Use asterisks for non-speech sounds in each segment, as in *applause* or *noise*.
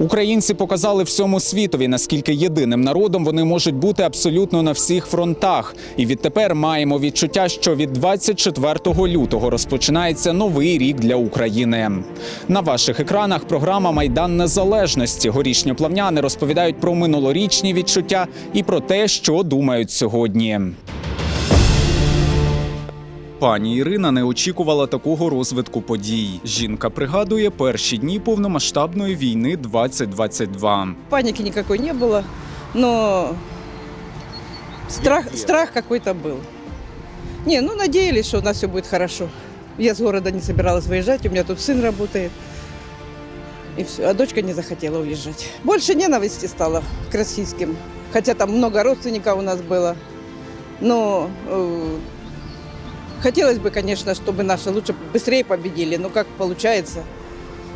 Українці показали всьому світові, наскільки єдиним народом вони можуть бути абсолютно на всіх фронтах. І відтепер маємо відчуття, що від 24 лютого розпочинається новий рік для України. На ваших екранах програма Майдан Незалежності. Горішньоплавняни розповідають про минулорічні відчуття і про те, що думають сьогодні. Пані Ірина не очікувала такого розвитку подій. Жінка пригадує перші дні повномасштабної війни 2022. Паники никакой не было, но страх, страх какой-то был. Не, ну надеялись, что у нас все будет хорошо. Я с города не собиралась выезжать, у меня тут сын работает. И все, а дочка не захотела уезжать. Больше ненависти стало к российским. Хотя там много родственников у нас было. Но э, хотелось бы, конечно, чтобы наши лучше быстрее победили. Но как получается,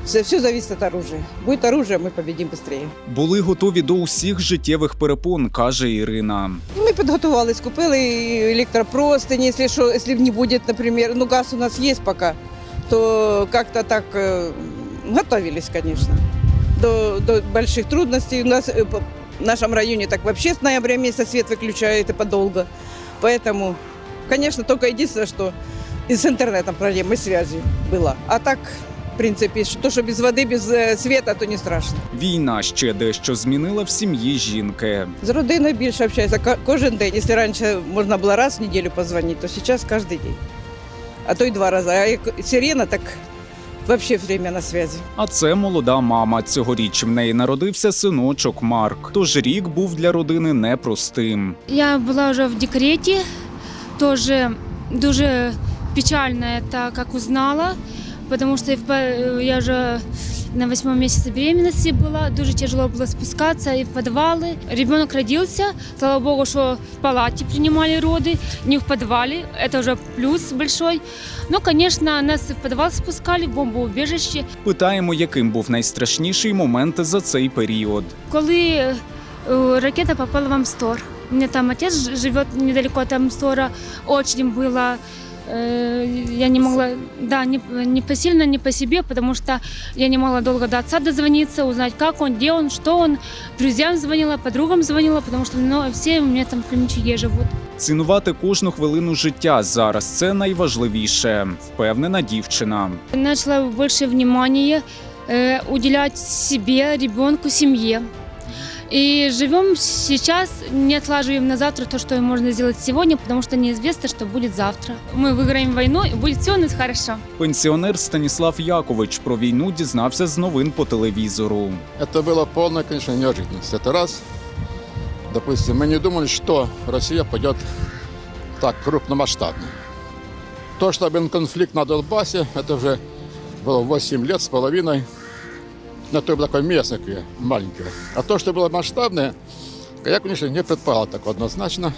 все, все зависит от оружия. Будет оружие, мы победим быстрее. Були готові до усіх життєвих перепон, каже Ірина. Ми підготувались, купили електропростыни, если что, если не будет, например, ну газ у нас есть пока, то как-то так э, готовились, конечно, до, до больших трудностей. У нас э, по- в нашем районе так вообще с ноября месяца свет выключают и подолго. Поэтому, конечно, только единственное, что и с интернетом проблемы, и связью была. А так, в принципе, что- то, что без воды, без э, света, то не страшно. Війна ще дещо змінила в сім'ї жінки. З родиною більше общаюся ко- кожен день. Якщо раніше можна було раз в неділю позвонити, то зараз кожен день. А то й два рази. А як сирена, так взагалі время на зв'язку. А це молода мама. Цьогоріч в неї народився синочок Марк. Тож рік був для родини непростим. Я була вже в декреті, теж дуже печально это как узнала, потому что я вже на восьмом месяце беременности была, дуже тяжело было спускаться и в подвалы. Ребенок родился, слава богу, что в палате принимали роды, не в подвале, это уже плюс большой. Но, конечно, нас и в подвал спускали, в бомбоубежище. Питаємо, яким був найстрашніший момент за цей період. Коли е, ракета попала в Амстор. У меня там отец ж- живет недалеко от Амстора. Очень было э, я не могла, да, не, не посильно, не по себе, потому что я не могла долго до отца дозвониться, узнать, как он, где он, что он. Друзьям звонила, подругам звонила, потому что ну, все у меня там в Кременчуге живут. Цінувати кожну хвилину життя зараз це найважливіше, впевнена дівчина. Начала больше внимания э, уделять себе, ребенку, семье. И живем сейчас, не отлаживаем на завтра то, что можно сделать сегодня, потому что неизвестно, что будет завтра. Мы выиграем войну, и будет все у нас хорошо. Пенсіонер Станіслав Якович про війну дізнався з новин по телевізору. Это было полная, конечно, неожиданность. Это раз. Допустим, мы не думали, что Россия пойдет так крупномасштабно. То, что был конфликт на Донбассе, это уже было 8 лет с половиной. На то было такое местное, маленькое. А то, что было масштабное, я, конечно, не предполагал так однозначно.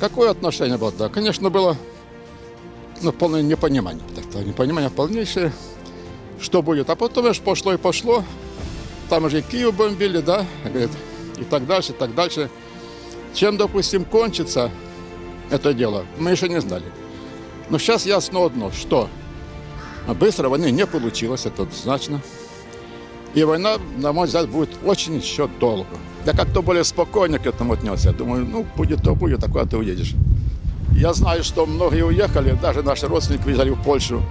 Какое отношение было? Да, конечно, было ну, полное непонимание. Так, непонимание полнейшее, что будет. А потом аж пошло и пошло там уже и Киев бомбили, да, и так дальше, и так дальше. Чем, допустим, кончится это дело, мы еще не знали. Но сейчас ясно одно, что быстро войны не получилось, это однозначно. И война, на мой взгляд, будет очень еще долго. Я как-то более спокойно к этому отнесся. Думаю, ну, будет то будет, а куда ты уедешь. Я знаю, что многие уехали, даже наши родственники уезжали в Польшу.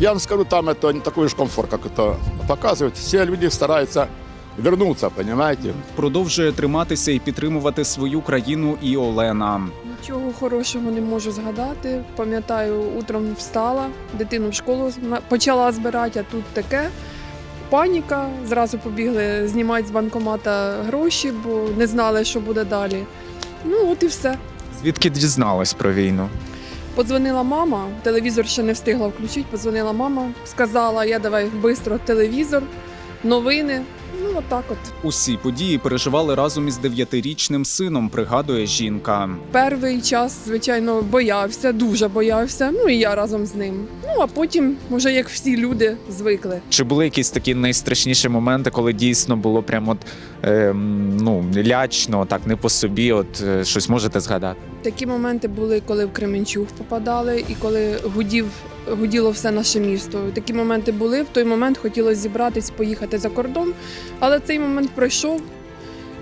Я вам скажу, там это не такой уж комфорт, как это показывают. Все люди стараются вернуться, понимаете? Продовжує триматися і підтримувати свою країну і Олена. Нічого хорошого не можу згадати. Пам'ятаю, утром встала, дитину в школу зна- почала збирати, а тут таке. Паніка. Зразу побігли знімати з банкомата гроші, бо не знали, що буде далі. Ну, от і все. Звідки дізналась про війну? Подзвонила мама, телевізор ще не встигла включити. Подзвонила мама, сказала, я давай швидко телевізор, новини. Отак от. Усі події переживали разом із дев'ятирічним сином, пригадує жінка. Перший час, звичайно, боявся, дуже боявся. Ну і я разом з ним. Ну а потім, може, як всі люди, звикли. Чи були якісь такі найстрашніші моменти, коли дійсно було прямо от, ем, ну, лячно, так не по собі? От е, щось можете згадати? Такі моменти були, коли в Кременчуг попадали, і коли гудів, гуділо все наше місто. Такі моменти були. В той момент хотілося зібратись, поїхати за кордон, але цей момент пройшов.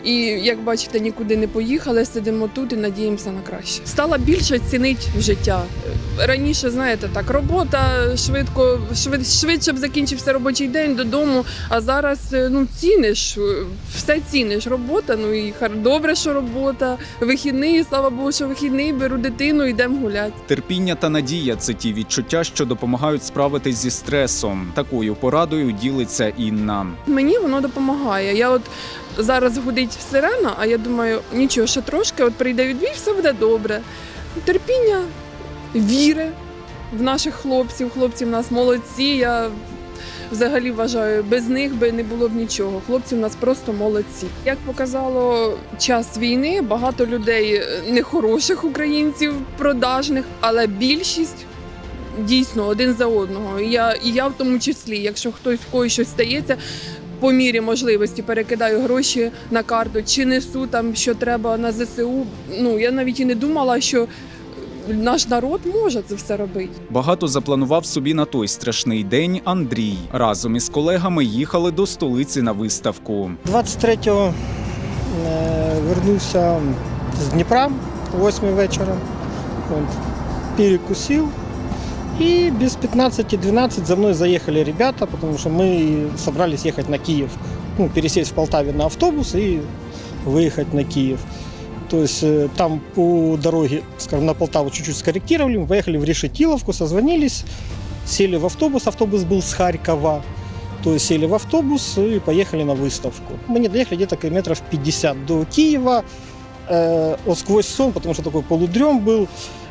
І як бачите, нікуди не поїхали, сидимо тут і надіємося на краще. Стала більше цінити життя. Раніше, знаєте, так, робота швидко, швид, швидше б закінчився робочий день додому. А зараз е, ну ціниш, е, все ціниш. Робота, ну і добре, що робота, вихідний, слава Богу, що вихідний, беру дитину, йдемо гуляти. Терпіння та надія це ті відчуття, що допомагають справитись зі стресом. Такою порадою ділиться Інна. Мені воно допомагає. Я от зараз гудить сирена, а я думаю, нічого, ще трошки, от прийде відбій, все буде добре. Терпіння, віри в наших хлопців. Хлопці в нас молодці. Я взагалі вважаю, без них би не було б нічого. Хлопці в нас просто молодці. Як показало час війни, багато людей е, нехороших українців, продажних, але більшість. Дійсно, один за одного. Я, і я в тому числі, якщо хтось в когось щось стається, по мірі можливості перекидаю гроші на карту чи несу там, що треба на ЗСУ. Ну я навіть і не думала, що наш народ може це все робити. Багато запланував собі на той страшний день Андрій. Разом із колегами їхали до столиці на виставку. 23-го е, вернувся з Дніпра о 8 вечора. От, перекусил. И без 15-12 за мной заехали ребята, потому что мы собрались ехать на Киев. Ну, пересесть в Полтаве на автобус и выехать на Киев. То есть э, там по дороге, скажем, на Полтаву чуть-чуть скорректировали, мы поехали в Решетиловку, созвонились, сели в автобус, автобус был с Харькова. То есть сели в автобус и поехали на выставку. Мы не доехали где-то километров 50 до Киева. Э, вот сквозь сон, потому что такой полудрем был,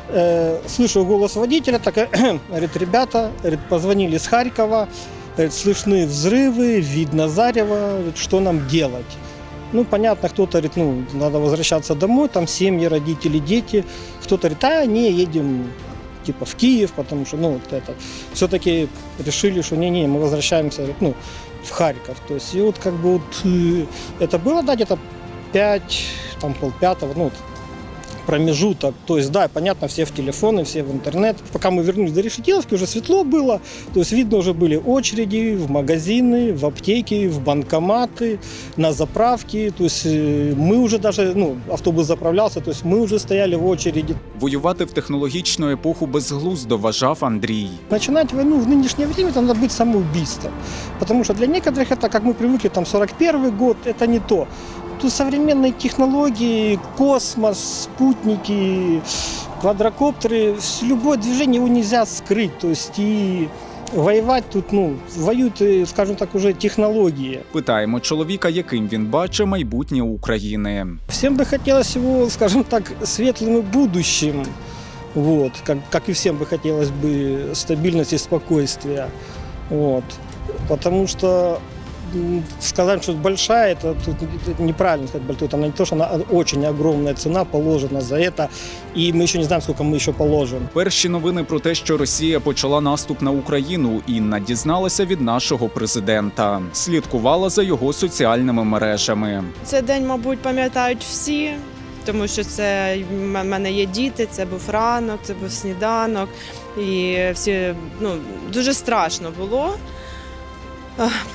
э, слышу голос водителя, так, *clears throat* говорит, ребята, говорит, позвонили с Харькова, говорит, слышны взрывы, видно зарево, говорит, что нам делать? Ну, понятно, кто-то говорит, ну, надо возвращаться домой, там семьи, родители, дети. Кто-то говорит, а, не, едем типа в Киев, потому что, ну, вот это, все-таки решили, что не-не, мы возвращаемся, ну, в Харьков. То есть, и вот как бы вот э, это было, да, где-то 5, там, полпятого, ну, промежуток. То есть, да, понятно, все в телефоны, все в интернет. Пока мы вернулись до Решетиловки, уже светло было. То есть, видно, уже были очереди в магазины, в аптеки, в банкоматы, на заправки. То есть, э, мы уже даже, ну, автобус заправлялся, то есть, мы уже стояли в очереди. Воювати в технологічну епоху безглуздо вважав Андрій. Начинать войну в нынешнее время это надо быть самоубийством. Потому что для некоторых это, как мы привыкли, там 41 год, это не то. Тут современные технологии, космос, спутники, квадрокоптеры, с- любое движение его нельзя скрыть. То есть и воевать тут, ну, воюют, э, скажем так, уже технологии. Питаємо чоловіка, яким він бачить майбутнє України. Всем бы хотелось его, скажем так, светлым и будущим. Вот, как, как и всем бы хотелось бы стабильности и спокойствия. Вот. Потому что м, сказать, что большая, это тут это неправильно сказать, большая. Она не то, что она очень огромная цена положена за это. И мы еще не знаем, сколько мы еще положим. Перші новини про те, що Росія почала наступ на Україну, Інна дізналася від нашого президента. Слідкувала за його соціальними мережами. Цей день, мабуть, пам'ятають всі, тому що це в мене є діти, це був ранок, це був сніданок. І всі ну, дуже страшно було.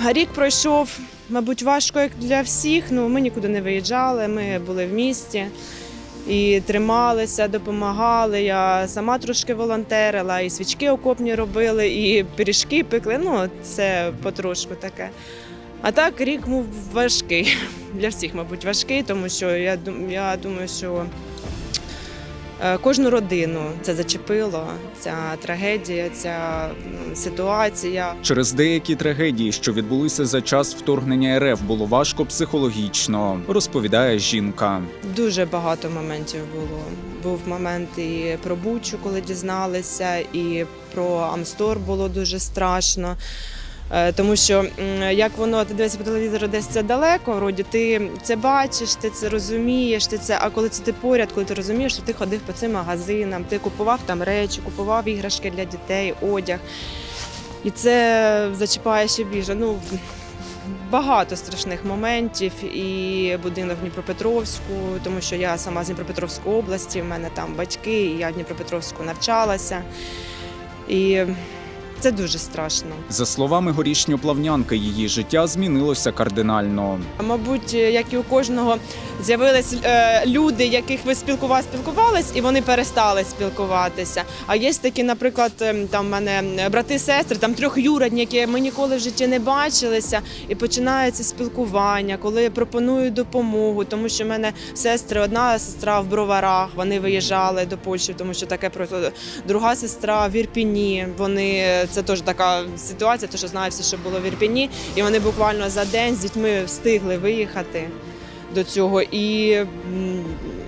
Рік пройшов, мабуть, важко як для всіх. Ну, ми нікуди не виїжджали, ми були в місті і трималися, допомагали. Я сама трошки волонтерила, і свічки окопні робили, і пиріжки пекли. Ну, це потрошку таке. А так рік був важкий. *laughs* Для всіх, мабуть, важкий, тому що я, я думаю, що кожну родину це зачепило, ця трагедія, ця ситуація. Через деякі трагедії, що відбулися за час вторгнення РФ, було важко психологічно, розповідає жінка. Дуже багато моментів було. Був момент і про Бучу, коли дізналися, і про Амстор було дуже страшно. Е, Тому що як воно ти дивишся по телевізору, десь це далеко, вроді ти це бачиш, ти це розумієш, ти це. А коли це ти поряд, коли ти розумієш, що ти ходив по цим магазинам, ти купував там речі, купував іграшки для дітей, одяг. І це зачіпає ще більше. Ну багато страшних моментів, і будинок в Дніпропетровську, тому що я сама з Дніпропетровської області, в мене там батьки, і я в Дніпропетровську навчалася. І це дуже страшно. За словами горішньоплавнянки, її життя змінилося кардинально. Мабуть, як і у кожного з'явились е, люди, яких ви спілкували, спілкувались, і вони перестали спілкуватися. А є такі, наприклад, ем, там в мене брати, сестри, там трьохюродні, які ми ніколи в житті не бачилися, і починається спілкування, коли пропонують допомогу, тому що в мене сестри, одна сестра в броварах, вони виїжджали до Польщі, тому що таке просто друга сестра в Ірпіні. Вони це теж така ситуація, тому що знаю все, що було в Ірпіні, і вони буквально за день з дітьми встигли виїхати до цього. І,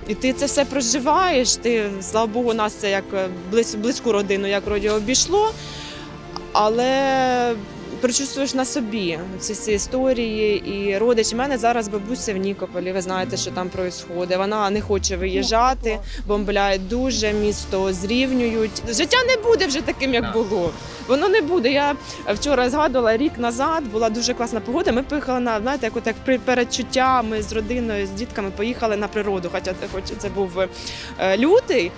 і ти це все проживаєш. Ти, слава Богу, нас це як е, близь, близьку родину, як роді обійшло, але прочувствуєш на собі ці всі історії і родичі. У мене зараз бабуся в Нікополі. Ви знаєте, що там відбувається. Вона не хоче виїжджати, бомбляють дуже місто, зрівнюють. Життя не буде вже таким, як було. Воно не буде. Я вчора згадувала рік назад, була дуже класна погода. Ми поїхали на знаєте, як от як при передчуття. Ми з родиною, з дітками поїхали на природу. Хоча хоч це був е, лютий.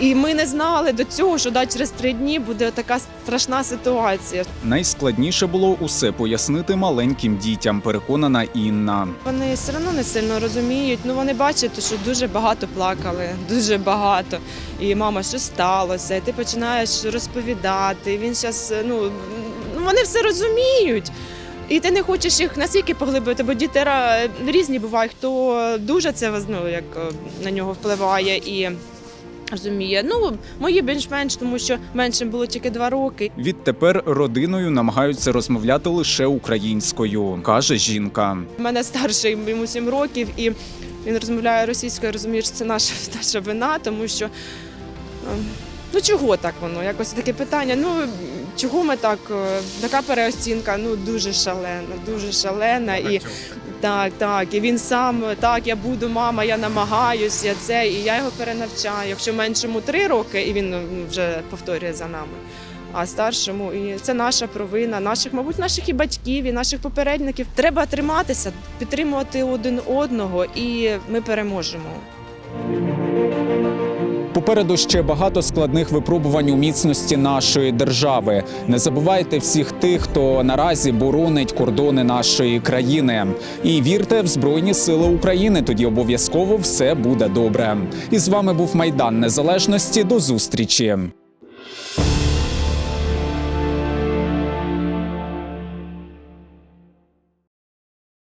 І ми не знали до цього, що да, через три дні буде така страшна ситуація. Найскладніше було усе пояснити маленьким дітям, переконана Інна. Вони все одно не сильно розуміють. Ну вони бачать, що дуже багато плакали, *laughs* дуже багато. І мама, що сталося? І ти починаєш розповідати. і Він зараз, ну, ну вони все розуміють. І ти не хочеш їх настільки поглибити, бо діти різні бувають, хто дуже це ну, як е, на нього впливає і розуміє. Ну, мої більш-менш, тому що меншим було тільки два роки. Відтепер родиною намагаються розмовляти лише українською, каже жінка. У мене старший йому 7 років, і він розмовляє російською, розуміє, що це наша, *laughs* наша вина, тому що ем, ну чого так воно? Якось таке питання. Ну чого ми так? е, Така переоцінка, ну дуже шалена, дуже шалена. І так, так. І він сам так, я буду мама, я намагаюся це, і я його перенавчаю. Якщо меншому три роки, і він ну, вже повторює за нами. А старшому, і це наша провина, наших, мабуть, наших і батьків, і наших попередників. Треба триматися, підтримувати один одного, і ми переможемо. Попереду ще багато складних випробувань у міцності нашої держави. Не забувайте всіх тих, хто наразі боронить кордони нашої країни. І вірте в Збройні Сили України. Тоді обов'язково все буде добре. І з вами був Майдан Незалежності. До зустрічі.